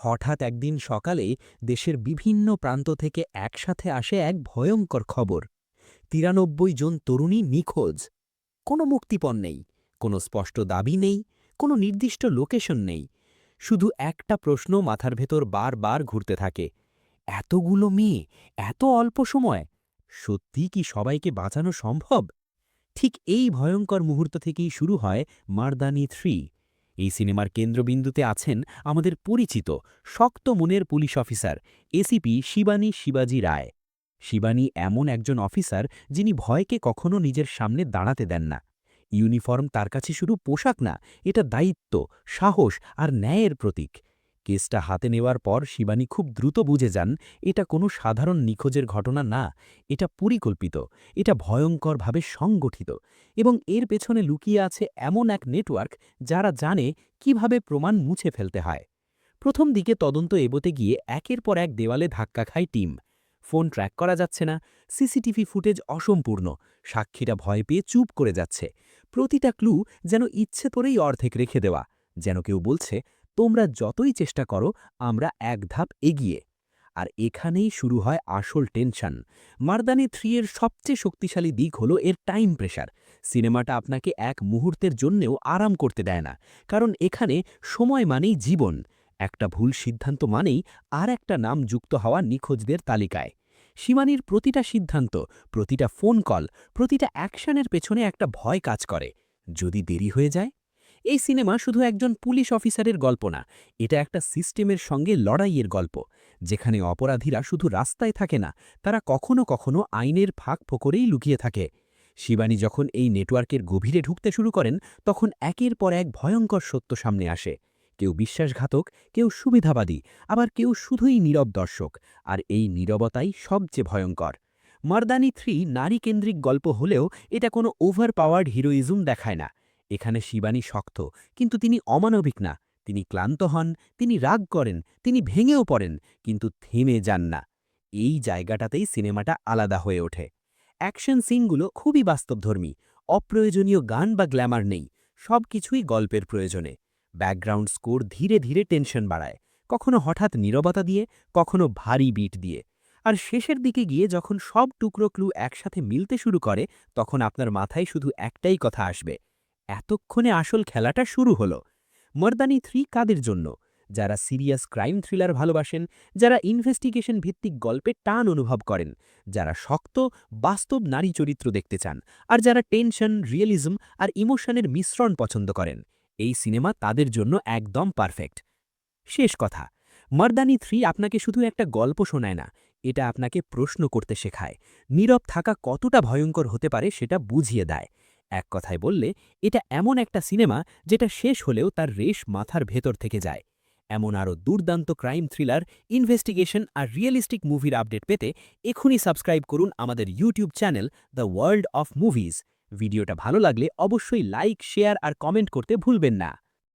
হঠাৎ একদিন সকালে দেশের বিভিন্ন প্রান্ত থেকে একসাথে আসে এক ভয়ঙ্কর খবর। তিরানব্বই জন তরুণী নিখোঁজ। কোনো মুক্তিপণ নেই, কোনো স্পষ্ট দাবি নেই, কোনো নির্দিষ্ট লোকেশন নেই। শুধু একটা প্রশ্ন মাথার ভেতর বারবার ঘুরতে থাকে, এতগুলো মেয়ে, এত অল্প সময় সত্যি কি সবাইকে বাঁচানো সম্ভব? ঠিক এই ভয়ঙ্কর মুহূর্ত থেকেই শুরু হয় মারদানি থ্রি। এই সিনেমার কেন্দ্রবিন্দুতে আছেন আমাদের পরিচিত শক্ত মনের পুলিশ অফিসার এসিপি শিবানী শিবাজি রায়। শিবানী এমন একজন অফিসার যিনি ভয়কে কখনো নিজের সামনে দাঁড়াতে দেন না। ইউনিফর্ম তার কাছে শুধু পোশাক না, এটা দায়িত্ব, সাহস আর ন্যায়ের প্রতীক। কেসটা হাতে নেওয়ার পর শিবানী খুব দ্রুত বুঝে যান, এটা কোনো সাধারণ নিখোঁজের ঘটনা না, এটা পরিকল্পিত, এটা ভয়ঙ্করভাবে সংগঠিত এবং এর পেছনে লুকিয়ে আছে এমন এক নেটওয়ার্ক যারা জানে কীভাবে প্রমাণ মুছে ফেলতে হয়। প্রথম দিকে তদন্ত এগোতে গিয়ে একের পর এক দেওয়ালে ধাক্কা খায় টিম। ফোন ট্র্যাক করা যাচ্ছে না, সিসিটিভি ফুটেজ অসম্পূর্ণ, সাক্ষীরা ভয় পেয়ে চুপ করে যাচ্ছে। প্রতিটা ক্লু যেন ইচ্ছে করেই অর্ধেক রেখে দেওয়া, যেন কেউ বলছে তোমরা যতই চেষ্টা করো, আমরা এক ধাপ এগিয়ে। আর এখানেই শুরু হয় আসল টেনশন। মারদানি থ্রি এর সবচেয়ে শক্তিশালী দিক হল এর টাইম প্রেশার। সিনেমাটা আপনাকে এক মুহূর্তের জন্যেও আরাম করতে দেয় না। কারণ এখানে সময় মানেই জীবন। একটা ভুল সিদ্ধান্ত মানেই আর একটা নাম যুক্ত হওয়া নিখোঁজদের তালিকায়। সীমানির প্রতিটা সিদ্ধান্ত, প্রতিটা ফোন কল, প্রতিটা অ্যাকশনের পেছনে একটা ভয় কাজ করে। যদি দেরি হয়ে যায় এই সিনেমা শুধু একজন পুলিশ অফিসারের গল্প না, এটা একটা সিস্টেমের সঙ্গে লড়াইয়ের গল্প, যেখানে অপরাধীরা শুধু রাস্তায় থাকে না, তারা কখনো কখনো আইনের ফাঁক ফোকরেই লুকিয়ে থাকে। শিবানী যখন এই নেটওয়ার্কের গভীরে ঢুকতে শুরু করেন, তখন একের পর এক ভয়ঙ্কর সত্য সামনে আসে। কেউ বিশ্বাসঘাতক, কেউ সুবিধাবাদী, আবার কেউ শুধুই নীরব দর্শক, আর এই নীরবতাই সবচেয়ে ভয়ঙ্কর। মারদানি থ্রি নারীকেন্দ্রিক গল্প হলেও এটা কোনো ওভার পাওয়ার্ড হিরোইজম দেখায় না। এখানে শিবানী শক্ত, কিন্তু তিনি অমানবিক না। তিনি ক্লান্ত হন, তিনি রাগ করেন, তিনি ভেঙেও পড়েন, কিন্তু থেমে যান না। এই জায়গাটাতেই সিনেমাটা আলাদা হয়ে ওঠে। অ্যাকশন সিনগুলো খুবই বাস্তবধর্মী, অপ্রয়োজনীয় গান বা গ্ল্যামার নেই সব কিছুই গল্পের প্রয়োজনে। ব্যাকগ্রাউন্ড স্কোর ধীরে ধীরে টেনশন বাড়ায়, কখনো হঠাৎ নীরবতা দিয়ে, কখনো ভারী বিট দিয়ে। আর শেষের দিকে গিয়ে যখন সব টুকরো ক্লু একসাথে মিলতে শুরু করে, তখন আপনার মাথায় শুধু একটাই কথা আসবে এতক্ষণে আসল খেলাটা শুরু হলো। মর্দানি থ্রি কাদের জন্য? যারা সিরিয়াস ক্রাইম থ্রিলার ভালোবাসেন, যারা ইনভেস্টিগেশন ভিত্তিক গল্পে টান অনুভব করেন, যারা শক্ত, বাস্তব নারী চরিত্র দেখতে চান, আর যারা টেনশন, রিয়েলিজম আর ইমোশনের মিশ্রণ পছন্দ করেন, এই সিনেমা তাদের জন্য একদম পারফেক্ট। শেষ কথা, মর্দানি থ্রি আপনাকে শুধু একটা গল্প শোনায় না, এটা আপনাকে প্রশ্ন করতে শেখায়। নীরব থাকা কতটা ভয়ঙ্কর হতে পারে সেটা বুঝিয়ে দেয়। এক কথায় বললে, এটা এমন একটা সিনেমা যেটা শেষ হলেও তার রেশ মাথার ভেতর থেকে যায়। এমন আরও দুর্দান্ত ক্রাইম থ্রিলার, ইনভেস্টিগেশন আর রিয়েলিস্টিক মুভির আপডেট পেতে এখনই সাবস্ক্রাইব করুন আমাদের YouTube channel the world of movies. ভিডিওটা ভালো লাগলে অবশ্যই লাইক, শেয়ার আর কমেন্ট করতে ভুলবেন না।